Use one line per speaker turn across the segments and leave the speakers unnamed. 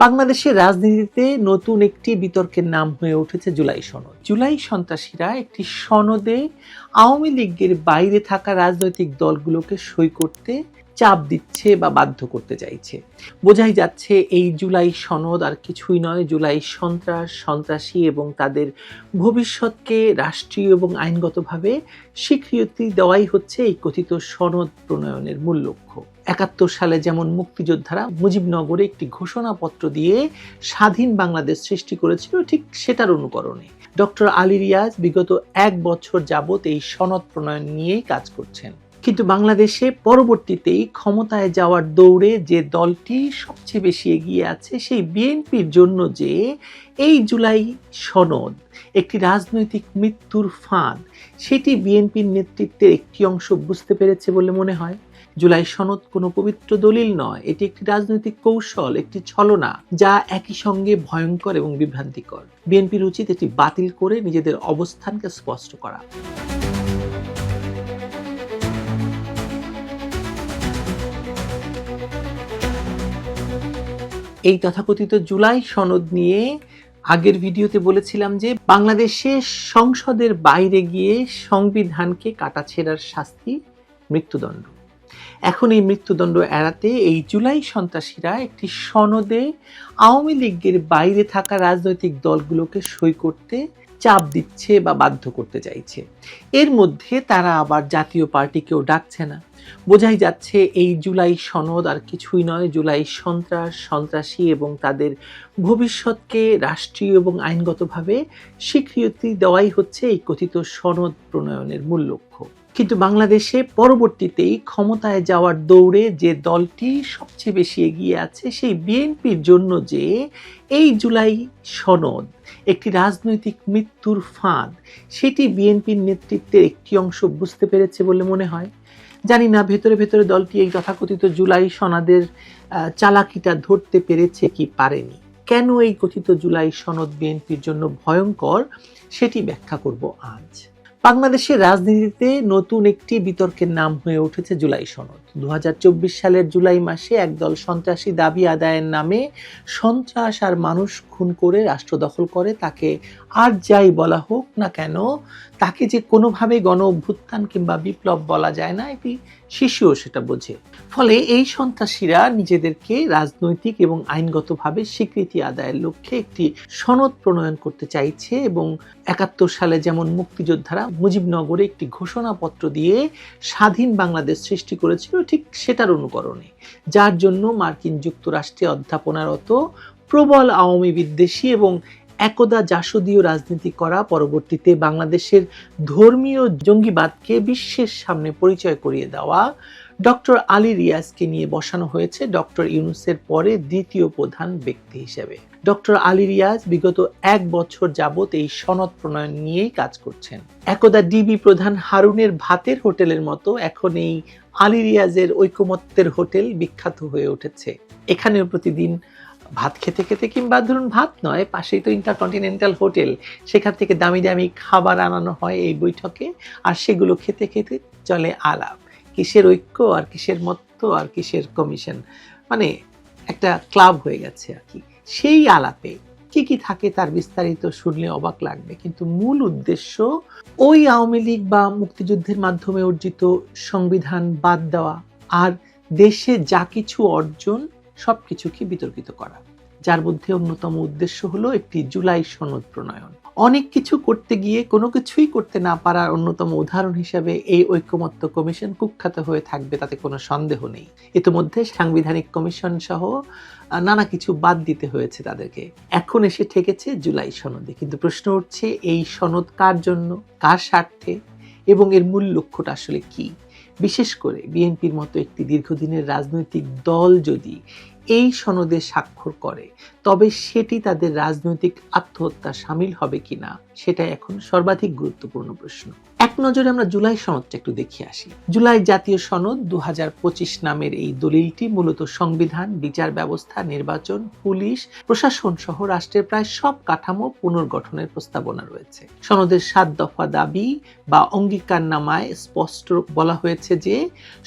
বাংলাদেশের রাজনীতিতে নতুন একটি বিতর্কের নাম হয়ে উঠেছে জুলাই সনদ। জুলাই সন্ত্রাসীরা একটি সনদে আওয়ামী লীগের বাইরে থাকা রাজনৈতিক দলগুলোকে সই করতে চাপ দিচ্ছে বা বাধ্য করতে চাইছে। বোঝাই যাচ্ছে এই জুলাই সনদ আর কিছুই নয়, জুলাই সন্ত্রাস, সন্ত্রাসী এবং তাদের ভবিষ্যৎকে রাষ্ট্রীয় এবং আইনগতভাবে স্বীকৃতি দেওয়াই হচ্ছে এই কথিত সনদ প্রণয়নের মূল লক্ষ্য। একাত্তর সালে যেমন মুক্তিযোদ্ধারা মুজিবনগরে একটি ঘোষণাপত্র দিয়ে স্বাধীন বাংলাদেশ সৃষ্টি করেছিল, ঠিক সেটার অনুকরণে। ডক্টর আলী রিয়াজ বিগত এক বছর যাবৎ এই সনদ প্রণয়ন নিয়েই কাজ করছেন। কিন্তু বাংলাদেশে পরবর্তীতেই ক্ষমতায় যাওয়ার দৌড়ে যে দলটি সবচেয়ে বেশি এগিয়ে আছে, সেই বিএনপির জন্য যে এই জুলাই সনদ একটি রাজনৈতিক মৃত্যুর ফাঁদ, সেটি বিএনপির নেতৃত্বের একটি অংশ বুঝতে পেরেছে বলে মনে হয়। জুলাই সনদ কোনো পবিত্র দলিল নয়। এটি একটি রাজনৈতিক কৌশল, একটি ছলনা, যা একই সঙ্গে ভয়ঙ্কর এবং বিভ্রান্তিকর। বিএনপির উচিত এটি বাতিল করে নিজেদের অবস্থানকে স্পষ্ট করা। এই তথাকথিত জুলাই সনদ নিয়ে আগের ভিডিওতে বলেছিলাম যে, বাংলাদেশে সংসদের বাইরে গিয়ে সংবিধানকে কাটাছেড়ার শাস্তি মৃত্যুদণ্ড। এখন এই মৃত্যুদণ্ড এড়াতে এই জুলাই সন্ত্রাসীরা একটি সনদে আওয়ামী লীগের বাইরে থাকা রাজনৈতিক দলগুলোকে সই করতে চাপ দিচ্ছে বা বাধ্য করতে চাইছে। এর মধ্যে তারা আবার জাতীয় পার্টিকেও ডাকছে না। বোঝাই যাচ্ছে এই জুলাই সনদ আর কিছুই নয়, জুলাই সন্ত্রাস, সন্ত্রাসী এবং তাদের ভবিষ্যৎকে রাষ্ট্রীয় এবং আইনগতভাবে স্বীকৃতি দেওয়াই হচ্ছে এই কথিত সনদ প্রণয়নের মূল লক্ষ্য। কিন্তু বাংলাদেশে পরবর্তীতেই ক্ষমতায় যাওয়ার দৌড়ে যে দলটি সবচেয়ে বেশি এগিয়ে আছে, সেই বিএনপির জন্য যে এই জুলাই সনদ, একটি রাজনৈতিক মৃত্যুর ফাঁদ, সেটি বিএনপির নেতৃত্বের একটি অংশ বুঝতে পেরেছে বলে মনে হয়। জানি না ভেতরে ভেতরে দলটি এই তথাকথিত জুলাই সনদের চালাকিটা ধরতে পেরেছে কি পারেনি। কেন এই কথিত জুলাই সনদ বিএনপির জন্য ভয়ঙ্কর, সেটি ব্যাখ্যা করব আজ। বাংলাদেশের রাজনীতিতে নতুন একটি বিতর্কের নাম হয়ে উঠেছে জুলাই সনদ। দু হাজার চব্বিশ সালের জুলাই মাসে একদল সন্ত্রাসী দাবি আদায়ের নামে সন্ত্রাস আর মানুষ খুন করে রাষ্ট্র দখল করে। তাকে আর যাই বলা হোক না কেন, তাকে যে কোনোভাবে গণ অভ্যুত্থান কিংবা বিপ্লব বলা যায় না, এটি শিশুও সেটা বোঝে। ফলে এই সন্ত্রাসীরা নিজেদেরকে রাজনৈতিক এবং আইনগতভাবে স্বীকৃতি আদায়ের লক্ষ্যে একটি সনদ প্রণয়ন করতে চাইছে এবং একাত্তর সালে যেমন মুক্তিযোদ্ধারা মুজিবনগরে একটি ঘোষণাপত্র দিয়ে স্বাধীন বাংলাদেশ সৃষ্টি করেছিল ঠিক সেটার অনুকরণে। যার জন্য মার্কিন যুক্তরাষ্ট্রে অধ্যাপনারত প্রবল আওয়ামী বিদ্বেষী এবং একদা জাসদীয় রাজনীতি করা পরবর্তীতে বাংলাদেশের ধর্মীয় জঙ্গিবাদকে বিশ্বের সামনে পরিচয় করিয়ে দেওয়া ডক্টর আলী রিয়াজকে নিয়ে বসানো হয়েছে ডক্টর ইউনুসের পরে দ্বিতীয় প্রধান ব্যক্তি হিসেবে। ডক্টর আলী রিয়াজ বিগত এক বছর যাবৎ এই সনদ প্রণয়ন নিয়েই কাজ করছেন। একদা ডিবি প্রধান হারুনের ভাতের হোটেলের মতো এখন এই আলী রিয়াজের ঐকমত্যের হোটেল বিখ্যাত হয়ে উঠেছে। এখানেও প্রতিদিন ভাত খেতে খেতে কিংবা ধরুন ভাত নয়, পাশেই তো ইন্টারকন্টিনেন্টাল হোটেল। সেখান থেকে দামি দামি খাবার আনানো হয় এই বৈঠকে, আর সেগুলো খেতে খেতে চলে আলাপ। কিসের ঐক্য আর কিসের মত্ত আর কিসের কমিশন? মানে একটা ক্লাব হয়ে গেছে আর কি। সেই আলাপে কি কি থাকে তার বিস্তারিত শুনলে অবাক লাগবে। কিন্তু মূল উদ্দেশ্য, ওই আওয়ামী লীগ বা মুক্তিযুদ্ধের মাধ্যমে অর্জিত সংবিধান বাদ দেওয়া আর দেশে যা কিছু অর্জন সব কিছুকে বিতর্কিত করা। যার মধ্যে অন্যতম উদ্দেশ্য হলো একটি জুলাই সনদ প্রণয়ন। অনেক কিছু করতে গিয়ে কোনো কিছুই করতে না পারার অন্যতম উদাহরণ হিসেবে এই ঐক্যমত্য কমিশন কুখ্যাত হয়ে থাকবে, তাতে কোনো সন্দেহ নেই। ইতিমধ্যে সাংবিধানিক কমিশন সহ নানা কিছু বাদ দিতে হয়েছে তাদেরকে। এখন এসে ঠেকেছে জুলাই সনদে। কিন্তু প্রশ্ন উঠছে, এই সনদ কার জন্য? কার স্বার্থে? এবং এর মূল লক্ষ্যটা আসলে কি? বিশেষ করে বিএনপির মতো একটি দীর্ঘদিনের রাজনৈতিক দল যদি এই সনদে স্বাক্ষর করে, তবে সেটি তাদের রাজনৈতিক আত্মহত্যা সামিল হবে কিনা সেটা এখন সর্বাধিক গুরুত্বপূর্ণ প্রশ্ন। এক নজরে আমরা জুলাই সনদটা একটু দেখে আসি। জুলাই জাতীয় সনদ দু হাজার পঁচিশ নামের এই দলিলটি মূলত সংবিধান, বিচার ব্যবস্থা, নির্বাচন, পুলিশ, প্রশাসন সহ রাষ্ট্রের প্রায় সব কাঠামো পুনর্গঠনের প্রস্তাবনা রয়েছে। সনদের সাত দফা দাবি বা অঙ্গীকারনামায় স্পষ্ট বলা হয়েছে যে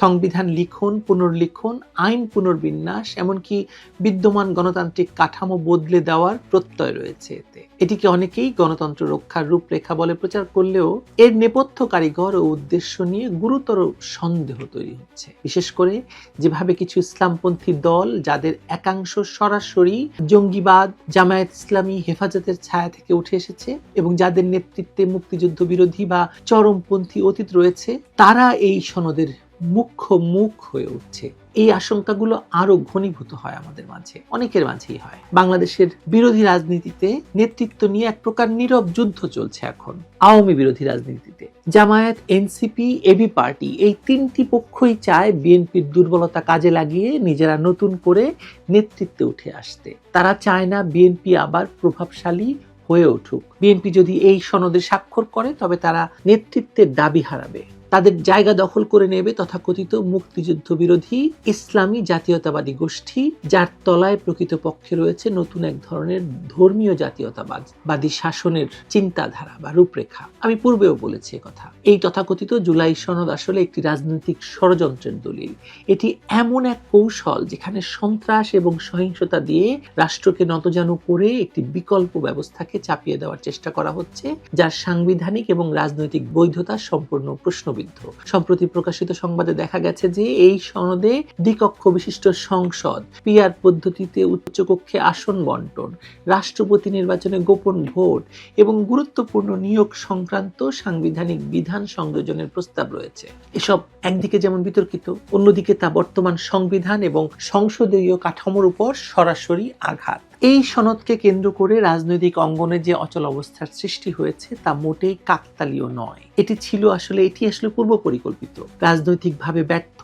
সংবিধান লিখন, পুনর্লিখন, আইন পুনর্বিন্যাস, এমনকি বিদ্যমান গণতান্ত্রিক কাঠামো বদলে দেওয়ার প্রত্যয় রয়েছে এতে। এটিকে অনেকেই গণতন্ত্র রক্ষার রূপরেখা বলে প্রচার করলেও এর নেপথ্য কারিগর ও উদ্দেশ্য নিয়ে গুরুতর সন্দেহ তৈরি হচ্ছে। বিশেষ করে যেভাবে কিছু ইসলামপন্থী দল যাদের একাংশ সরাসরি জঙ্গিবাদ, জামায়াত ইসলামী হেফাজতের ছায়া থেকে উঠে এসেছে এবং যাদের নেতৃত্বে মুক্তিযুদ্ধ বিরোধী বা চরমপন্থী অতীত রয়েছে, তারা এই সনদের মুখ্য মুখ হয়ে উঠছে। এই আশঙ্কাগুলো আরও ঘনীভূত হয় আমাদের মাঝে, অনেকের মাঝেই হয়। বাংলাদেশের বিরোধী রাজনীতিতে নেতৃত্ব নিয়ে এক প্রকার নীরব যুদ্ধ চলছে এখন, আওয়ামী বিরোধী রাজনীতিতে। জামায়াত, এনসিপি, এবি পার্টি এই তিনটি পক্ষই চায় বিএনপির দুর্বলতা কাজে লাগিয়ে নিজেরা নতুন করে নেতৃত্বে উঠে আসতে। তারা চায় না বিএনপি আবার প্রভাবশালী হয়ে উঠুক। বিএনপি যদি এই সনদে স্বাক্ষর করে, তবে তারা নেতৃত্বের দাবি হারাবে। তাদের জায়গা দখল করে নেবে তথাকথিত মুক্তিযুদ্ধ বিরোধী ইসলামী জাতীয়তাবাদী গোষ্ঠী, যার তলায় প্রকৃতপক্ষে রয়েছে নতুন এক ধরনের ধর্মীয় জাতীয়তাবাদী শাসনের চিন্তাধারা বা রূপরেখা। আমি পূর্বেও বলেছি কথা। এই তথাকথিত জুলাই সনদ আসলে একটি রাজনৈতিক ষড়যন্ত্রের দলিল। এটি এমন এক কৌশল যেখানে সন্ত্রাস এবং সহিংসতা দিয়ে রাষ্ট্রকে নতজানু করে একটি বিকল্প ব্যবস্থাকে চাপিয়ে দেওয়ার চেষ্টা করা হচ্ছে, যার সাংবিধানিক এবং রাজনৈতিক বৈধতা সম্পূর্ণ প্রশ্নবিদ্ধ। সম্প্রতি প্রকাশিত সংবাদে দেখা গেছে যে এই সনদে দ্বিকক্ষ বিশিষ্ট সংসদ পিয়ার পদ্ধতিতে উচ্চকক্ষে আসন বন্টন, রাষ্ট্রপতি নির্বাচনে গোপন ভোট এবং গুরুত্বপূর্ণ নিয়োগ সংক্রান্ত সাংবিধানিক বিধান সংযোজনের প্রস্তাব রয়েছে। এসব একদিকে যেমন বিতর্কিত, অন্যদিকে তা বর্তমান সংবিধান এবং সংসদীয় কাঠামোর উপর সরাসরি আঘাত। এই সনদকে কেন্দ্র করে রাজনৈতিক অঙ্গনে যে অচল অবস্থার সৃষ্টি হয়েছে, তা মোটেই কাকতালীয় নয়। এটি ছিল আসলে, এটি আসলে পূর্ব পরিকল্পিত রাজনৈতিকভাবে ব্যর্থ,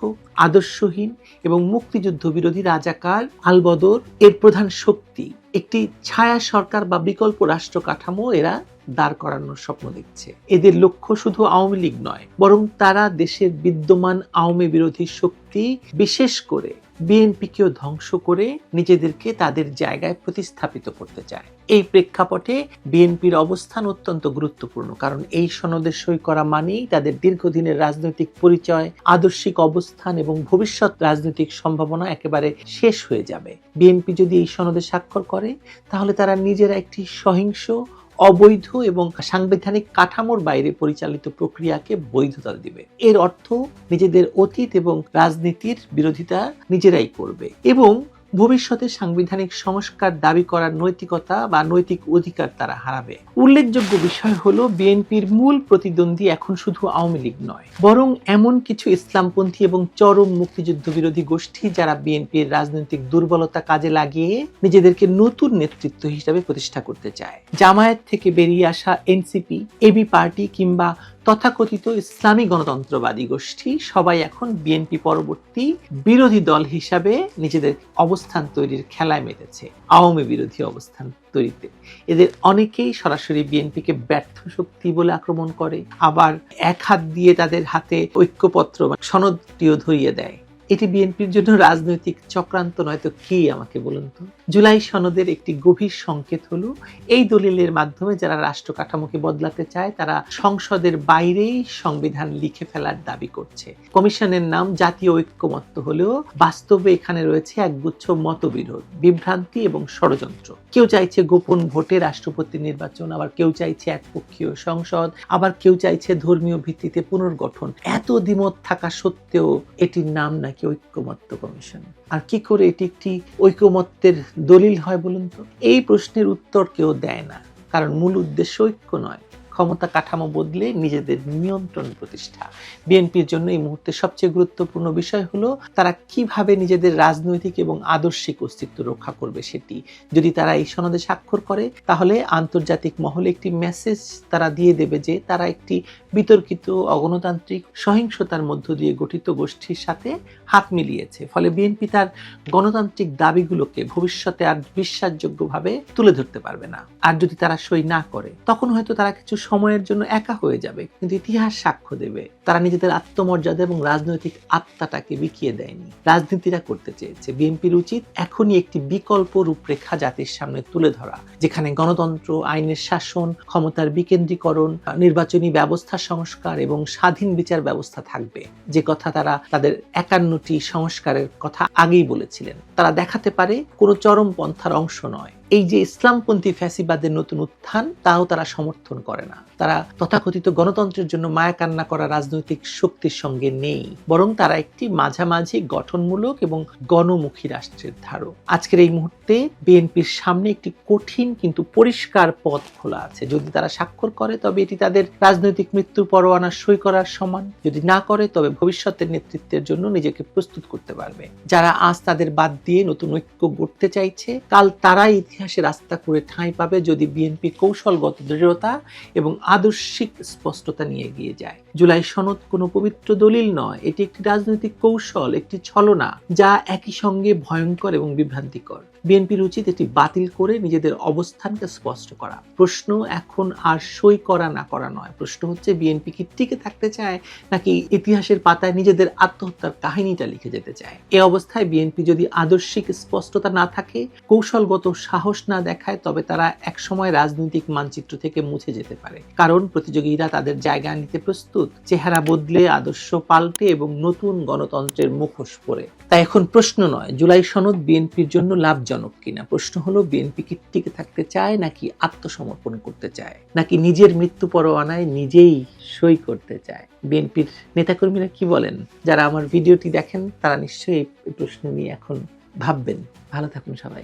আদর্শহীন এবং মুক্তিযুদ্ধ বিরোধী রাজাকার আলবদর এর প্রধান শক্তি। একটি ছায়া সরকার বা বিকল্প রাষ্ট্র কাঠামো এরা দাঁড় করানোর স্বপ্ন দেখছে। এদের লক্ষ্য শুধু আওয়ামী লীগ নয়, বরং তারা দেশের বিদ্যমান আওয়ামী বিরোধী শক্তি, বিশেষ করে বিএনপিকেও ধ্বংস করে নিজেদেরকে তাদের জায়গায় প্রতিস্থাপিত করতে চায়। এই প্রেক্ষাপটে বিএনপির অবস্থান অত্যন্ত গুরুত্বপূর্ণ, কারণ এই সনদে সই করা মানেই তাদের দীর্ঘদিনের রাজনৈতিক পরিচয়, আদর্শিক অবস্থান এবং ভবিষ্যৎ রাজনৈতিক সম্ভাবনা একেবারে শেষ হয়ে যাবে। বিএনপি যদি এই সনদে স্বাক্ষর করে, তাহলে তারা নিজেরা একটি সহিংস অবৈধ এবং সাংবিধানিক কাঠামোর বাইরে পরিচালিত প্রক্রিয়াকে বৈধতা দিবে। এর অর্থ নিজেদের অতীত এবং রাজনীতির বিরোধিতা নিজেরাই করবে এবং ভবিষ্যতে সাংবিধানিক সংস্কার দাবি করার নৈতিকতা বা নৈতিক অধিকার তারা হারাবে। উল্লেখযোগ্য বিষয় হলো, বিএনপির মূল প্রতিদ্বন্দ্বী এখন শুধু আওয়ামী লীগ নয়, বরং এমন কিছু ইসলামপন্থী এবং চরম মুক্তিযুদ্ধ বিরোধী গোষ্ঠী যারা বিএনপির রাজনৈতিক দুর্বলতা কাজে লাগিয়ে নিজেদেরকে নতুন নেতৃত্ব হিসাবে প্রতিষ্ঠা করতে চায়। জামায়াত থেকে বেরিয়ে আসা এনসিপি, এবি পার্টি কিংবা তথাকথিত ইসলামী গণতন্ত্রবাদী গোষ্ঠী সবাই এখন বিএনপি পরবর্তী বিরোধী দল হিসাবে নিজেদের অবস্থান তৈরির খেলায় মেতেছে, আওয়ামী বিরোধী অবস্থান তৈরিতে। এদের অনেকেই সরাসরি বিএনপিকে ব্যর্থ শক্তি বলে আক্রমণ করে, আবার এক হাত দিয়ে তাদের হাতে ঐক্যপত্র সনদটিও ধরিয়ে দেয়। এটি বিএনপির জন্য রাজনৈতিক চক্রান্ত নয়, তো কি আমাকে বলুন তো? জুলাই সনদের একটি গভীর সংকেত হলো, এই দলিলের মাধ্যমে যারা রাষ্ট্র কাঠামোকে বদলাতে চায়, তারা সংসদের বাইরেই সংবিধান লিখে ফেলার দাবি করছে। কমিশনের নাম জাতীয় ঐক্যমত্য হলেও বাস্তবে এখানে রয়েছে একগুচ্ছ মতবিরোধ, বিভ্রান্তি এবং ষড়যন্ত্র। কেউ চাইছে গোপন ভোটে রাষ্ট্রপতি নির্বাচন, আবার কেউ চাইছে একপক্ষীয় সংসদ, আবার কেউ চাইছে ধর্মীয় ভিত্তিতে পুনর্গঠন। এত দ্বিমত থাকা সত্ত্বেও এটির নাম নাকি ঐক্যমত্য কমিশন। আর কি করে এটি একটি ঐক্যমত্যের দলিল হয় বলুন তো? এই প্রশ্নের উত্তর কেউ দেয় না। কারণ মূল উদ্দেশ্য ঐক্য নয়। ক্ষমতা কাঠামো বদলে নিজেদের নিয়ন্ত্রণ প্রতিষ্ঠা। বিএনপির জন্য এই মুহূর্তে সবচেয়ে গুরুত্বপূর্ণ বিষয় হলো, তারা কীভাবে নিজেদের রাজনৈতিক এবং আদর্শিক অস্তিত্ব রক্ষা করবে সেটি। যদি তারা এই সনদে স্বাক্ষর করে, তাহলে আন্তর্জাতিক মহলে একটি মেসেজ তারা দিয়ে দেবে যে তারা একটি বিতর্কিত, অগণতান্ত্রিক, সহিংসতার মধ্য দিয়ে গঠিত গোষ্ঠীর সাথে হাত মিলিয়েছে। ফলে বিএনপি তার গণতান্ত্রিক দাবিগুলোকে ভবিষ্যতে আর বিশ্বাসযোগ্যভাবে তুলে ধরতে পারবে না। আর যদি তারা সই না করে, তখন হয়তো তারা কিছু সময়ের জন্য একা হয়ে যাবে, কিন্তু ইতিহাস সাক্ষ্য দেবে। তারা নিজেদের আত্মমর্যাদা এবং রাজনৈতিক আত্মাটাকে বিকিয়ে দেয়নি। রাজনীতিরা করতে চেয়েছে। বিএনপির উচিত এখনই একটি বিকল্প রূপরেখা জাতির সামনে তুলে ধরা, যেখানে গণতন্ত্র, আইনের শাসন, ক্ষমতার বিকেন্দ্রীকরণ, নির্বাচনী ব্যবস্থা সংস্কার এবং স্বাধীন বিচার ব্যবস্থা থাকবে। যে কথা তারা তাদের একান্নটি সংস্কারের কথা আগেই বলেছিলেন। তারা দেখাতে পারে কোনো চরম পন্থার অংশ নয়। এই যে ইসলামপন্থী ফ্যাসিবাদের নতুন উত্থান তাও তারা সমর্থন করে না। তারা তথাকথিত গণতন্ত্রের জন্য মায়া কান্না করা রাজনৈতিক শক্তির সঙ্গে নেই, বরং তারা একটি মাঝামাঝি গঠনমূলক এবং গণমুখী রাষ্ট্রের ধারক। আজকের এই মুহূর্তে বিএনপির সামনে একটি কঠিন কিন্তু পরিষ্কার পথ খোলা আছে। যদি তারা স্বাক্ষর করে, তবে এটি তাদের রাজনৈতিক মৃত্যু পরোয়ানা সই করার সমান। যদি না করে, তবে ভবিষ্যতের নেতৃত্বের জন্য নিজেকে প্রস্তুত করতে পারবে। যারা আজ তাদের বাদ দিয়ে নতুন ঐক্য গড়তে চাইছে, কাল তারাই ইতিহাসে রাস্তা করে ঠাঁই পাবে। যদি বিএনপি কৌশলগত দৃঢ়তা এবং আদর্শিক স্পষ্টতা নিয়ে গিয়ে যায়। জুলাই সনদ কোনো পবিত্র দলিল নয়, এটি একটি রাজনৈতিক কৌশল, একটি ছলনা, যা একই সঙ্গে ভয়ঙ্কর এবং বিভ্রান্তিকর। বিএনপির উচিত এটি বাতিল করে নিজেদের অবস্থানকে স্পষ্ট করা। প্রশ্ন এখন আর সই করা না করা নয়। প্রশ্ন হচ্ছে, বিএনপি কি টিকে থাকতে চায় নাকি ইতিহাসের পাতায় নিজেদের আত্মহত্যার কাহিনীটা লিখে যেতে চায়? এ অবস্থায় বিএনপি যদি আদর্শিক স্পষ্টতা না থাকে, কৌশলগত সাহস না দেখায়, তবে তারা একসময় রাজনৈতিক মানচিত্র থেকে মুছে যেতে পারে। কারণ প্রতিযোগীরা তাদের জায়গা নিতে প্রস্তুত, চেহারা বদলে আদর্শ পাল্টে এবং নতুন গণতন্ত্রের মুখোশ পরে। তাই এখন প্রশ্ন নয়, জুলাই সনদ বিএনপির জন্য লাভজনক কিনা? প্রশ্ন হলো বিএনপি কি টিকে থাকতে চায় নাকি আত্মসমর্পণ করতে চায়? নাকি নিজের মৃত্যু পরোয়ানায় নিজেই সই করতে চায়? বিএনপির নেতাকর্মীরা কি বলেন? যারা আমার ভিডিওটি দেখেন, তারা নিশ্চয়ই এই প্রশ্ন নিয়ে এখন ভাববেন। ভালো থাকুন সবাই।